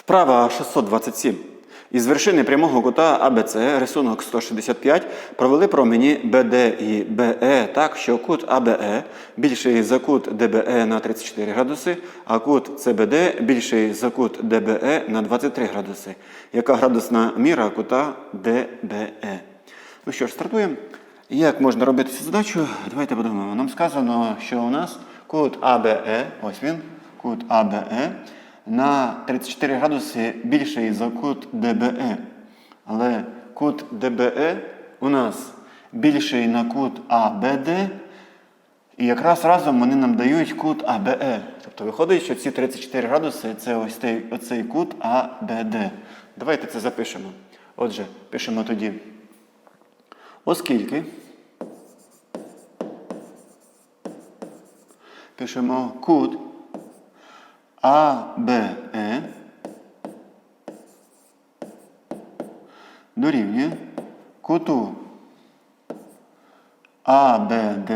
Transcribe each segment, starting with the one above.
Вправа 627. Із вершини прямого кута АБЦ, рисунок 165, провели промені BD і BE так, що кут ABE більший за кут DBE на 34 градуси, а кут CBD більший за кут DBE на 23 градуси. Яка градусна міра кута DBE? Ну що ж, стартуємо. Як можна робити цю задачу? Давайте подумаємо. Нам сказано, що у нас кут ABE, ось він, кут ABE, на 34 градуси більший за кут DBE. Але кут DBE у нас більший на кут ABD, і якраз разом вони нам дають кут ABE. Тобто виходить, що ці 34 градуси це ось цей, оцей кут ABD. Давайте це запишемо. Отже, пишемо тоді. Оскільки пишемо кут АБЕ дорівнює куту АБД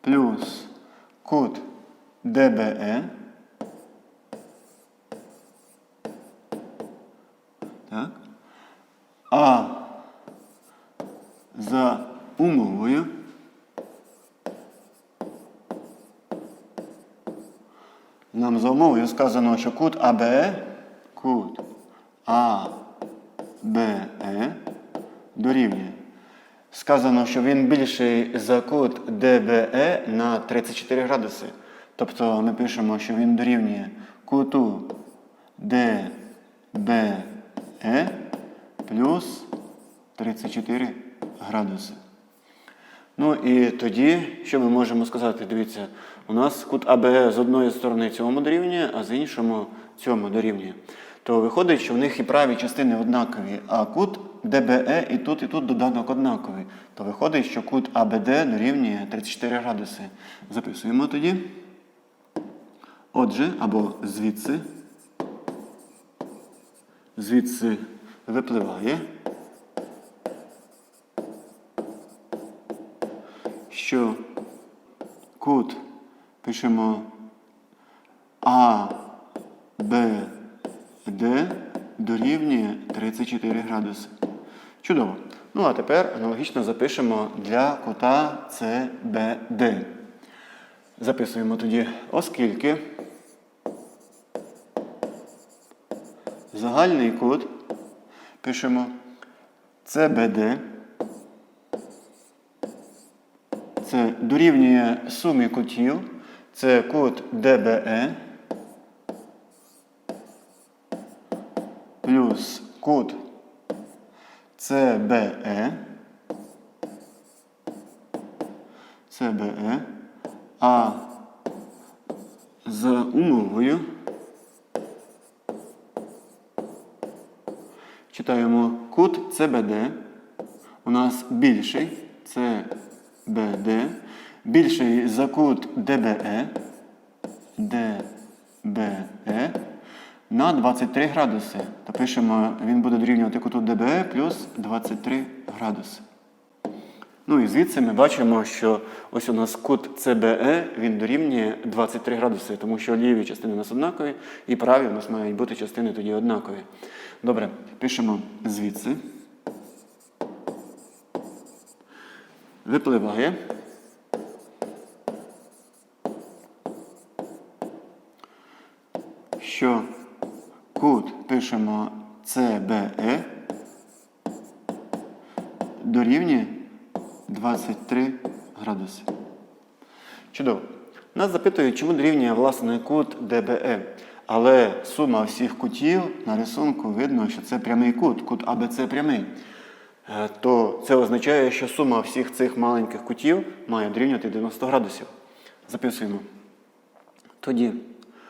плюс кут ДБЕ. Так. А за умовою нам за умовою сказано, що кут АБЕ, кут АБЕ дорівнює. Сказано, що він більший за кут ДБЕ на 34 градуси. Тобто ми пишемо, що він дорівнює куту ДБЕ плюс 34 градуси. Ну і тоді, що ми можемо сказати? Дивіться, у нас кут АБ з одної сторони цьому дорівнює, а з іншому цьому дорівнює. То виходить, що в них і праві частини однакові, а кут ДБЕ і тут, і тут доданок однаковий. То виходить, що кут АБД дорівнює 34 градуси. Записуємо тоді. Отже, або звідси. Звідси випливає, що кут пишемо А, Б, Д дорівнює 34 градуси. Чудово. Ну а тепер аналогічно запишемо для кута CBD. Записуємо тоді, оскільки загальний кут пишемо CBD. Це дорівнює сумі кутів. Це кут DBE плюс кут CBE. CBE. А за умовою читаємо кут CBD. У нас більший CBD, більший за кут DBE, DBE на 23 градуси. То пишемо, він буде дорівнювати куту DBE плюс 23 градуси. Ну і звідси ми бачимо, що ось у нас кут CBE, він дорівнює 23 градуси, тому що ліві частини у нас однакові, і праві у нас мають бути частини тоді однакові. Добре, пишемо звідси. Випливає. Що кут пишемо CBE дорівнює 23 градуси. Чудово. Нас запитують, чому дорівнює власне кут ДБЕ. Але сума всіх кутів на рисунку видно, що це прямий кут, кут АБЦ прямий. Е, То це означає, що сума всіх цих маленьких кутів має дорівнювати 90 градусів. Записуємо. Тоді,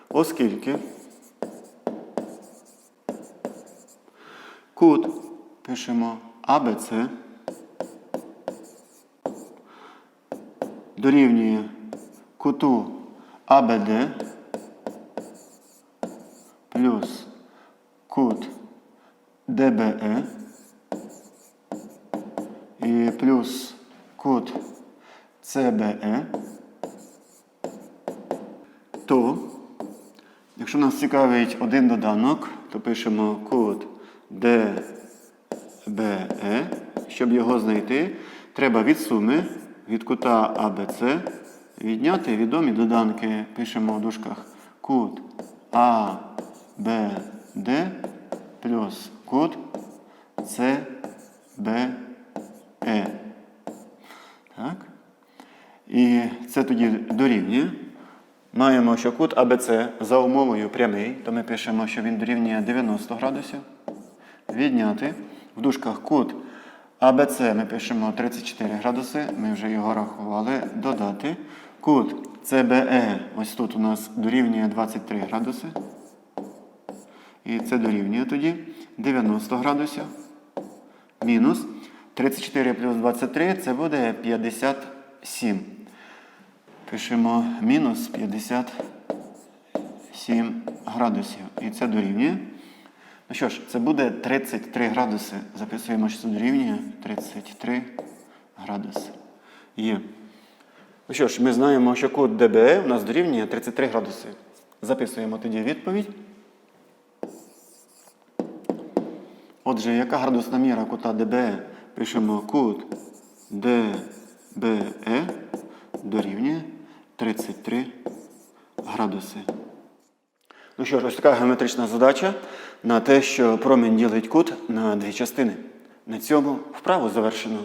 оскільки кут пишемо АБЦ дорівнює куту АБД плюс кут ДБЕ і плюс кут ЦБЕ, то, Якщо нас цікавить один доданок, то пишемо кут DBE. Щоб його знайти, треба від суми від кута ABC відняти відомі доданки. Пишемо в дужках кут ABD плюс кут CBE. Так? І це тоді дорівнює. Маємо, що кут АБЦ за умовою прямий, то ми пишемо, що він дорівнює 90 градусів. Відняти. В дужках кут АБЦ ми пишемо 34 градуси, ми вже його рахували. Додати. Кут ЦБЕ, ось тут у нас дорівнює 23 градуси. І це дорівнює тоді 90 градусів. Мінус 34 плюс 23 це буде 57. Пишемо мінус 57 градусів. І це дорівнює. Ну що ж, це буде 33 градуси. Записуємо, що це дорівнює 33 градуси. Є. Ну що ж, ми знаємо, що кут ДБЕ у нас дорівнює 33 градуси. Записуємо тоді відповідь. Отже, яка градусна міра кута ДБЕ? Пишемо кут ДБЕ дорівнює 33 градуси. Ну що ж, ось така геометрична задача на те, що промінь ділить кут на дві частини. На цьому вправу завершено.